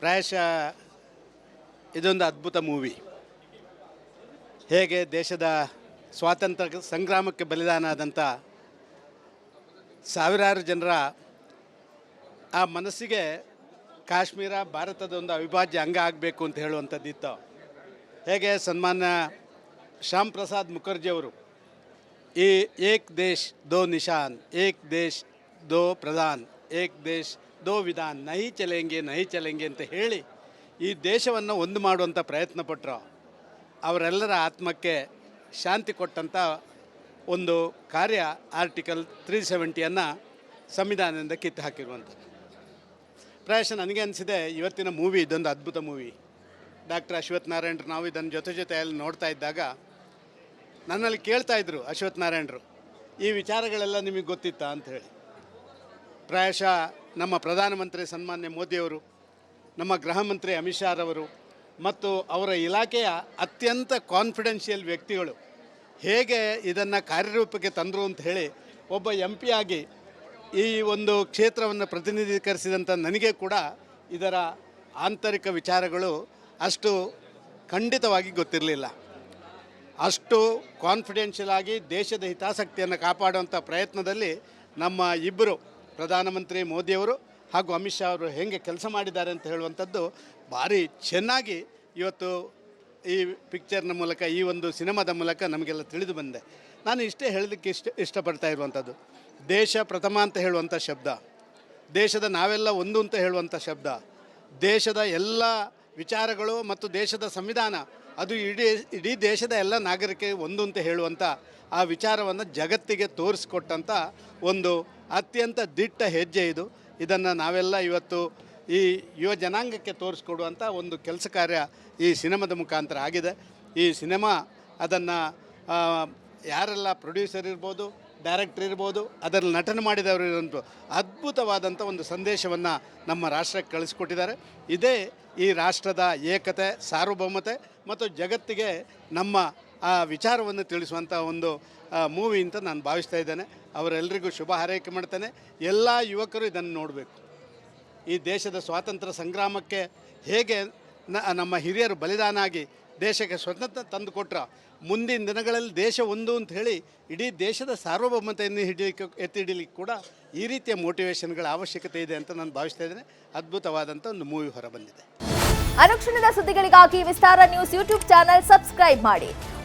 ಪ್ರಾಯಶಃ ಇದೊಂದು ಅದ್ಭುತ ಮೂವಿ. ಹೇಗೆ ದೇಶದ ಸ್ವಾತಂತ್ರ್ಯ ಸಂಗ್ರಾಮಕ್ಕೆ ಬಲಿದಾನ ಆದಂಥ ಸಾವಿರಾರು ಜನರ ಆ ಮನಸ್ಸಿಗೆ ಕಾಶ್ಮೀರ ಭಾರತದ ಒಂದು ಅವಿಭಾಜ್ಯ ಅಂಗ ಆಗಬೇಕು ಅಂತ ಹೇಳುವಂಥದ್ದಿತ್ತು ಹೇಗೆ ಸನ್ಮಾನ್ಯ ಶ್ಯಾಮ್ ಪ್ರಸಾದ್ ಮುಖರ್ಜಿಯವರು ಈ ಏಕ್ ದೇಶ್ ದೋ ನಿಶಾನ್, ಏಕ್ ದೇಶ್ ದೋ ಪ್ರಧಾನ್, ಏಕ್ ದೇಶ್ ದೋ ವಿಧಾನ್ ನಹಿ ಚಲೆಂಗೆ ನಹಿ ಚಲೆಂಗೆ ಅಂತ ಹೇಳಿ ಈ ದೇಶವನ್ನು ಒಂದು ಮಾಡುವಂಥ ಪ್ರಯತ್ನ ಪಟ್ಟರು ಅವರೆಲ್ಲರ ಆತ್ಮಕ್ಕೆ ಶಾಂತಿ ಕೊಟ್ಟಂಥ ಒಂದು ಕಾರ್ಯ ಆರ್ಟಿಕಲ್ ತ್ರೀ ಸೆವೆಂಟಿಯನ್ನು ಸಂವಿಧಾನದಿಂದ ಕಿತ್ತು ಹಾಕಿರುವಂಥದ್ದು ಪ್ರಾಯಶಃ ನನಗೆ ಅನಿಸಿದೆ, ಇವತ್ತಿನ ಮೂವಿ ಇದೊಂದು ಅದ್ಭುತ ಮೂವಿ ಡಾಕ್ಟರ್ ಅಶ್ವಥ್ ನಾರಾಯಣರು, ನಾವು ಇದನ್ನು ಜೊತೆ ಜೊತೆಯಲ್ಲಿ ನೋಡ್ತಾ ಇದ್ದಾಗ ನನ್ನಲ್ಲಿ ಕೇಳ್ತಾ ಇದ್ರು ಅಶ್ವಥ್ ನಾರಾಯಣರು, ಈ ವಿಚಾರಗಳೆಲ್ಲ ನಿಮಗೆ ಗೊತ್ತಿತ್ತಾ ಅಂತ ಹೇಳಿ. ಪ್ರಾಯಶಃ ನಮ್ಮ ಪ್ರಧಾನಮಂತ್ರಿ ಸನ್ಮಾನ್ಯ ಮೋದಿಯವರು, ನಮ್ಮ ಗೃಹ ಮಂತ್ರಿ ಅಮಿತ್ ಶಾರವರು ಮತ್ತು ಅವರ ಇಲಾಖೆಯ ಅತ್ಯಂತ ಕಾನ್ಫಿಡೆನ್ಷಿಯಲ್ ವ್ಯಕ್ತಿಗಳು ಹೇಗೆ ಇದನ್ನು ಕಾರ್ಯರೂಪಕ್ಕೆ ತಂದರು ಅಂತ ಹೇಳಿ ಒಬ್ಬ ಎಂ ಆಗಿ ಈ ಒಂದು ಕ್ಷೇತ್ರವನ್ನು ಪ್ರತಿನಿಧೀಕರಿಸಿದಂಥ ನನಗೆ ಕೂಡ ಇದರ ಆಂತರಿಕ ವಿಚಾರಗಳು ಅಷ್ಟು ಖಂಡಿತವಾಗಿ ಗೊತ್ತಿರಲಿಲ್ಲ. ಅಷ್ಟು ಕಾನ್ಫಿಡೆನ್ಷಿಯಲ್ ಆಗಿ ದೇಶದ ಹಿತಾಸಕ್ತಿಯನ್ನು ಕಾಪಾಡುವಂಥ ಪ್ರಯತ್ನದಲ್ಲಿ ನಮ್ಮ ಇಬ್ಬರು ಪ್ರಧಾನಮಂತ್ರಿ ಮೋದಿಯವರು ಹಾಗೂ ಅಮಿತ್ ಶಾ ಅವರು ಹೇಗೆ ಕೆಲಸ ಮಾಡಿದ್ದಾರೆ ಅಂತ ಹೇಳುವಂಥದ್ದು ಭಾರಿ ಚೆನ್ನಾಗಿ ಇವತ್ತು ಈ ಪಿಕ್ಚರ್ನ ಮೂಲಕ, ಈ ಒಂದು ಸಿನಿಮಾದ ಮೂಲಕ ನಮಗೆಲ್ಲ ತಿಳಿದು ಬಂದೆ. ನಾನು ಇಷ್ಟೇ ಹೇಳೋದಕ್ಕೆ ಇಷ್ಟ, ಇಷ್ಟಪಡ್ತಾ ಇರುವಂಥದ್ದು. ದೇಶ ಪ್ರಥಮ ಅಂತ ಹೇಳುವಂಥ ಶಬ್ದ. ದೇಶದ ನಾವೆಲ್ಲ ಒಂದು ಅಂತ ಹೇಳುವಂಥ ಶಬ್ದ. ದೇಶದ ಎಲ್ಲ ವಿಚಾರಗಳು ಮತ್ತು ದೇಶದ ಸಂವಿಧಾನ, ಅದು ಇಡೀ ಇಡೀ ದೇಶದ ಎಲ್ಲ ನಾಗರಿಕ ಒಂದು ಅಂತ ಹೇಳುವಂಥ ಆ ವಿಚಾರವನ್ನು ಜಗತ್ತಿಗೆ ತೋರಿಸ್ಕೊಟ್ಟಂಥ ಒಂದು ಅತ್ಯಂತ ದಿಟ್ಟ ಹೆಜ್ಜೆ ಇದು. ಇದನ್ನು ನಾವೆಲ್ಲ ಇವತ್ತು ಈ ಯುವ ಜನಾಂಗಕ್ಕೆ ತೋರಿಸ್ಕೊಡುವಂಥ ಒಂದು ಕೆಲಸ ಕಾರ್ಯ ಈ ಸಿನಿಮಾದ ಮುಖಾಂತರ ಆಗಿದೆ. ಈ ಸಿನಿಮಾ ಅದನ್ನು ಯಾರೆಲ್ಲ ಪ್ರೊಡ್ಯೂಸರ್ ಇರ್ಬೋದು ಡೈರೆಕ್ಟರ್ ಇರ್ಬೋದು, ಅದರಲ್ಲಿ ನಟನೆ ಮಾಡಿದವರು ಇರುವಂಥ ಅದ್ಭುತವಾದಂಥ ಒಂದು ಸಂದೇಶವನ್ನು ನಮ್ಮ ರಾಷ್ಟ್ರಕ್ಕೆ ಕಳಿಸ್ಕೊಟ್ಟಿದ್ದಾರೆ. ಇದೇ ಈ ರಾಷ್ಟ್ರದ ಏಕತೆ, ಸಾರ್ವಭೌಮತೆ ಮತ್ತು ಜಗತ್ತಿಗೆ ನಮ್ಮ, ಆ, ವಿಚಾರವನ್ನು ತಿಳಿಸುವಂಥ ಒಂದು ಮೂವಿ ಅಂತ ನಾನು ಭಾವಿಸ್ತಾ ಇದ್ದೇನೆ. ಅವರೆಲ್ಲರಿಗೂ ಶುಭ ಹಾರೈಕೆ ಮಾಡ್ತೇನೆ. ಎಲ್ಲ ಯುವಕರು ಇದನ್ನು ನೋಡಬೇಕು. ಈ ದೇಶದ ಸ್ವಾತಂತ್ರ್ಯ ಸಂಗ್ರಾಮಕ್ಕೆ ಹೇಗೆ ನಮ್ಮ ಹಿರಿಯರು ಬಲಿದಾನ ಆಗಿ ದೇಶಕ್ಕೆ ಸ್ವತಂತ್ರ ತಂದು ಕೊಟ್ರ. ಮುಂದಿನ ದಿನಗಳಲ್ಲಿ ದೇಶ ಒಂದು ಅಂತ ಹೇಳಿ ಇಡೀ ದೇಶದ ಸಾರ್ವಭೌಮತೆಯನ್ನು ಹಿಡಿಯಲಿಕ್ಕೆ, ಎತ್ತಿ ಹಿಡಿಲಿಕ್ಕೆ ಕೂಡ ಈ ರೀತಿಯ ಮೋಟಿವೇಶನ್ಗಳ ಅವಶ್ಯಕತೆ ಇದೆ ಅಂತ ನಾನು ಭಾವಿಸ್ತಾ ಇದ್ದೇನೆ. ಅದ್ಭುತವಾದಂಥ ಒಂದು ಮೂವಿ ಹೊರಬಂದಿದೆ ಅನುಕ್ಷಣದ ಸುದ್ದಿಗಳಿಗಾಗಿ Vistara news YouTube channel subscribe ಮಾಡಿ.